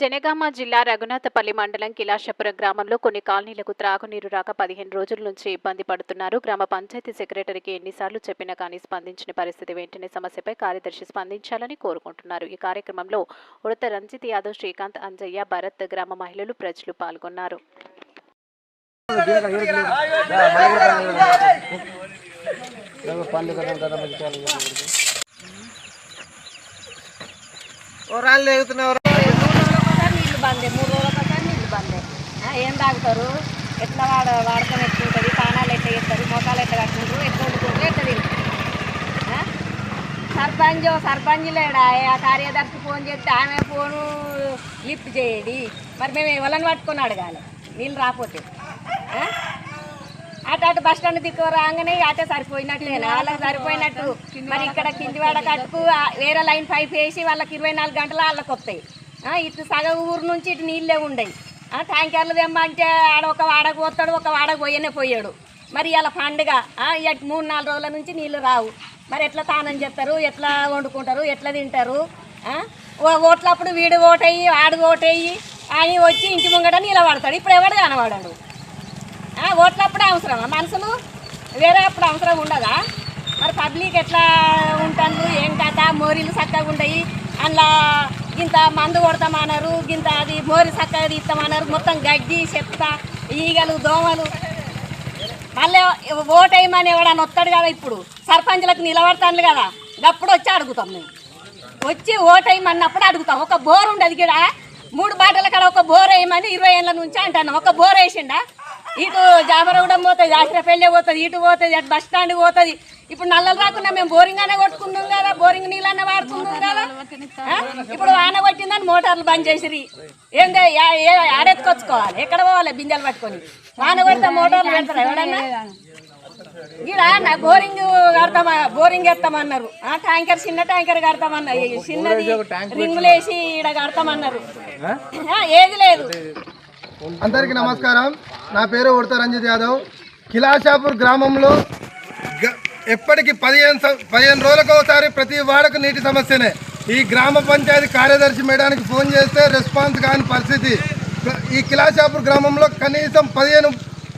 జనగామ జిల్లా రఘునాథపల్లి మండలం కిలాషపురం గ్రామంలో కొన్ని కాలనీలకు త్రాగునీరు రాక పదిహేను రోజుల నుంచి ఇబ్బంది పడుతున్నారు. గ్రామ పంచాయతీ సెక్రటరీకి ఎన్నిసార్లు చెప్పినా కానీ స్పందించిన పరిస్థితి వెంటనే సమస్యపై కార్యదర్శి స్పందించాలని కోరుకుంటున్నారు. ఈ కార్యక్రమంలో ఉడత రంజిత్ యాదవ్ శ్రీకాంత్ అంజయ్య భరత్ గ్రామ మహిళలు ప్రజలు పాల్గొన్నారు. ఓ రాళ్ళు బందే మూడు రోజుల ఒకసారి నీళ్ళు బందే ఏం తాగుతారు? ఎట్లా వాడ వాడకం ఎట్లా ఉంటుంది? పానాలు ఎట్లా చేస్తారు? మోకాలు ఎట్లా కట్టుకుంటారు? ఎట్లా వండుకుంటారు? ఎట్లా తింటారు? సర్పంచ్ సర్పంచ్ లేడా? ఆ కార్యదర్శి ఫోన్ చేస్తే ఆమె ఫోను లిఫ్ట్ చేయడి. మరి మేము ఎవరిని పట్టుకొని అడగాలి? నీళ్ళు రాకపోతే? అటు అటు బస్ స్టాండ్ దిక్కు రాగానే అటే సరిపోయినట్లేనా? వాళ్ళకి సరిపోయినట్టు. మరి ఇక్కడ కిందివాడ కట్టుకు ఆ వేరే లైన్ పైప్ వేసి వాళ్ళకి ఇరవై నాలుగు గంటలు వాళ్ళకి వస్తాయి ఇటు సగం ఊరు నుంచి ఇటు నీళ్ళే ఉండయి. ట్యాంకర్లు తెమ్మంటే ఆడ ఒక వాడకు పోతాడు ఒక వాడకు పోయనే పోయాడు. మరి ఇలా పండుగ. ఇటు మూడు నాలుగు రోజుల నుంచి నీళ్ళు రావు. మరి ఎట్లా తానం చేస్తారు ఎట్లా వండుకుంటారు ఎట్లా తింటారు? ఓట్లప్పుడు వీడు ఓటయ్యి ఆడు ఓటయ్యి అని వచ్చి ఇంటి ముంగట నిలబడతాడు ఇప్పుడు ఎవడు కనబడాడు? ఆ, ఓట్లప్పుడే అవసరమా? మనుషులు వేరే అప్పుడు అవసరం ఉండదా? మరి పబ్లిక్ ఎట్లా ఉంటాను ఏం కథ? మోరీలు చక్కగా ఉండయి. అందులో ఇంత మందు కొడతామన్నారు ఇంత అది మోరి చక్కగా తీస్తామన్నారు మొత్తం గడ్డి చెత్త ఈగలు దోమలు. మళ్ళీ ఓటేయమని వేయమని ఎవడన్నా వస్తాడు కదా ఇప్పుడు? సర్పంచ్లకు నిలబడతాను కదా? అప్పుడు వచ్చి అడుగుతాం మేము. వచ్చి ఓటేయమన్నప్పుడు అడుగుతాం. ఒక బోర్ ఉండదు ఇక్కడ. మూడు బాటల కాడ ఒక బోర్ వేయమని ఇరవై ఏళ్ళ నుంచి అంటాను ఒక బోర్ వేసిండా? ఇటు జాబరగూడెం పోతుంది ఆశ్రపల్లి పోతుంది ఇటు పోతుంది అటు బస్ స్టాండ్ పోతుంది. ఇప్పుడు నల్లలు రాకుండా మేము బోరింగ్ అనే కొట్టుకున్నాం కదా బోరింగ్ నీళ్ళన్న వాడుతున్నాం కదా? ఇప్పుడు వాన కొట్టిందని మోటార్లు బంద్ చేసిరి ఏందే ఆడెత్తుకొచ్చుకోవాలి? ఎక్కడ పోవాలి బిందెలు పట్టుకొని? వాన కొడితే మోటార్లు పెడతారు ఎవడన్నా? బోరింగ్ కడతామా బోరింగ్ ఎత్తామన్నారు. ఆ ట్యాంకర్ చిన్న ట్యాంకర్ కడతామన్నారు. చిన్నది రింగులు వేసి ఈడ కడతామన్నారు. ఆ, ఏది లేదు. అందరికీ నమస్కారం. నా పేరు ఉడత రంజిత్ యాదవ్. కిలాషాపూర్ గ్రామంలో గ- పదిహేను పదిహేను రోజులకు ఒకసారి ప్రతి వాడకు నీటి సమస్యనే. ఈ గ్రామ పంచాయతీ కార్యదర్శి మేడానికి ఫోన్ చేస్తే రెస్పాన్స్ కాని పరిస్థితి. ఈ కిలాషాపూర్ గ్రామంలో కనీసం పదిహేను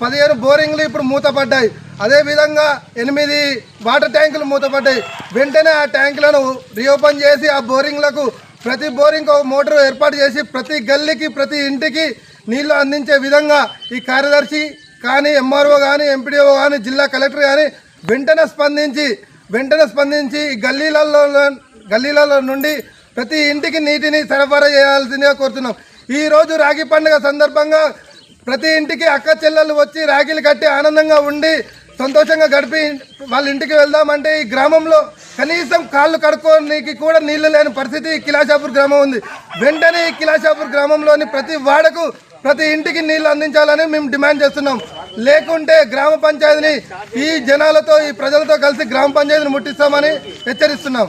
పదిహేను బోరింగ్లు ఇప్పుడు మూతపడ్డాయి. అదేవిధంగా ఎనిమిది వాటర్ ట్యాంకులు మూతపడ్డాయి. వెంటనే ఆ ట్యాంకులను రీఓపెన్ చేసి ఆ బోరింగ్లకు ప్రతి బోరింగ్ ఒక మోటార్ ఏర్పాటు చేసి ప్రతి గల్లీకి ప్రతి ఇంటికి నీళ్ళు అందించే విధంగా ఈ కార్యదర్శి కానీ ఎంఆర్ఓ కానీ ఎంపీడీఓ కానీ జిల్లా కలెక్టర్ కానీ వెంటనే స్పందించి వెంటనే స్పందించి ఈ గల్లీలలో గల్లీలలో నుండి ప్రతి ఇంటికి నీటిని సరఫరా చేయాల్సిందిగా కోరుతున్నాం. ఈరోజు రాగి పండుగ సందర్భంగా ప్రతి ఇంటికి అక్క చెల్లెలు వచ్చి రాఖీలు కట్టి ఆనందంగా ఉండి సంతోషంగా గడిపి వాళ్ళ ఇంటికి వెళ్దామంటే ఈ గ్రామంలో కనీసం కాళ్ళు కడుక్కోనికి కూడా నీళ్ళు లేని పరిస్థితి కిలాషాపూర్ గ్రామం ఉంది. వెంటనే ఈ కిలాషాపూర్ గ్రామంలోని ప్రతి వాడకు ప్రతి ఇంటికి నీళ్ళు అందించాలని మేము డిమాండ్ చేస్తున్నాం. లేకుంటే గ్రామ పంచాయతీని ఈ జనాలతో ఈ ప్రజలతో కలిసి గ్రామ పంచాయతీని ముట్టిస్తామని హెచ్చరిస్తున్నాం.